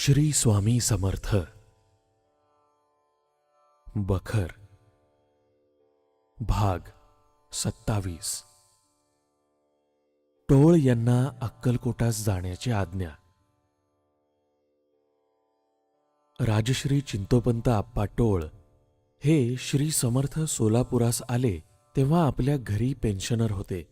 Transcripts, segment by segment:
श्री स्वामी समर्थ. बखर. भाग सत्तावीस. टोळ यांना अक्कलकोटास जाण्याची आज्ञा. राजश्री चिंतोपंत आप्पा टोळ हे श्री समर्थ सोलापुरास आले तेव्हा आपल्या घरी पेन्शनर होते.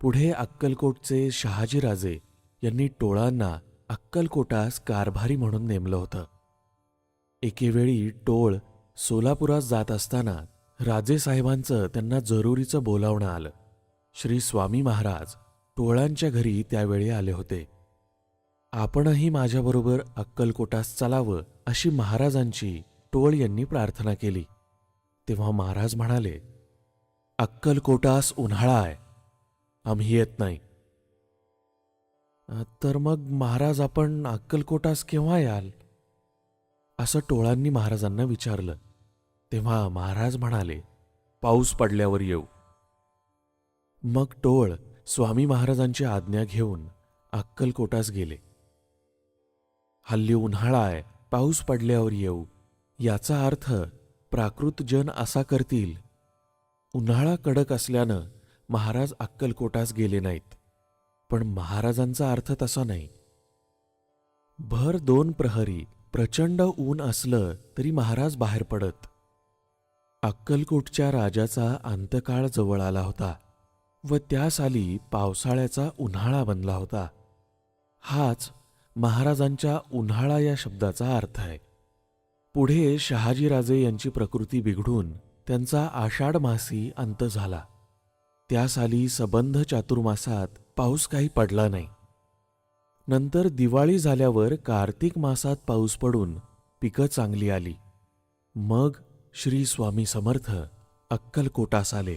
पुढे अक्कलकोटचे शहाजीराजे यांनी टोळांना अक्कलकोटास कारभारी म्हणून नेमलं होतं. एकेवेळी टोळ सोलापुरात जात असताना राजेसाहेबांचं त्यांना जरुरीचं बोलावणं आलं. श्री स्वामी महाराज टोळांच्या घरी त्यावेळी आले होते. आपणही माझ्याबरोबर अक्कलकोटास चालावं अशी महाराजांची टोळ यांनी प्रार्थना केली. तेव्हा महाराज म्हणाले अक्कलकोटास उन्हाळा आहे. आम्ही येत नाही. तर मग महाराज आपण अक्कलकोटास केव्हा याल? असं टोळांनी महाराजांना विचारलं. तेव्हा महाराज म्हणाले पाऊस पडल्यावर येऊ. मग टोळ स्वामी महाराजांची आज्ञा घेऊन अक्कलकोटास गेले. हल्ली उन्हाळा आहे पाऊस पडल्यावर येऊ याचा अर्थ प्राकृत जन असा करतील. उन्हाळा कडक असल्यानं महाराज अक्कलकोटास गेले नाहीत. पण महाराजांचा अर्थ तसा नाही. भर दोन प्रहरी प्रचंड ऊन असलं तरी महाराज बाहेर पडत. अक्कलकोटच्या राजाचा अंतकाळ जवळ आला होता व त्या साली पावसाळ्याचा उन्हाळा बनला होता. हाच महाराजांच्या उन्हाळा या शब्दाचा अर्थ आहे. पुढे शहाजीराजे यांची प्रकृती बिघडून त्यांचा आषाढ मासी अंत झाला. त्या साली सबंध चातुर्मासात पाऊस काही पडला नाही. नंतर दिवाळी झाल्यावर कार्तिक मासात पाऊस पडून पिकं चांगली आली. मग श्री स्वामी समर्थ अक्कलकोटास आले.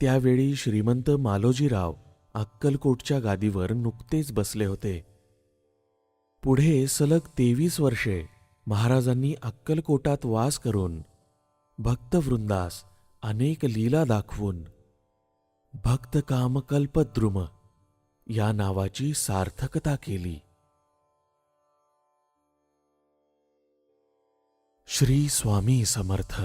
त्यावेळी श्रीमंत मालोजीराव अक्कलकोटच्या गादीवर नुकतेच बसले होते. पुढे सलग तेवीस वर्षे महाराजांनी अक्कलकोटात वास करून भक्तवृंदास अनेक लीला दाखवून भक्त कामकल्पद्रुम या नावाची सार्थकता केली. श्री स्वामी समर्थ.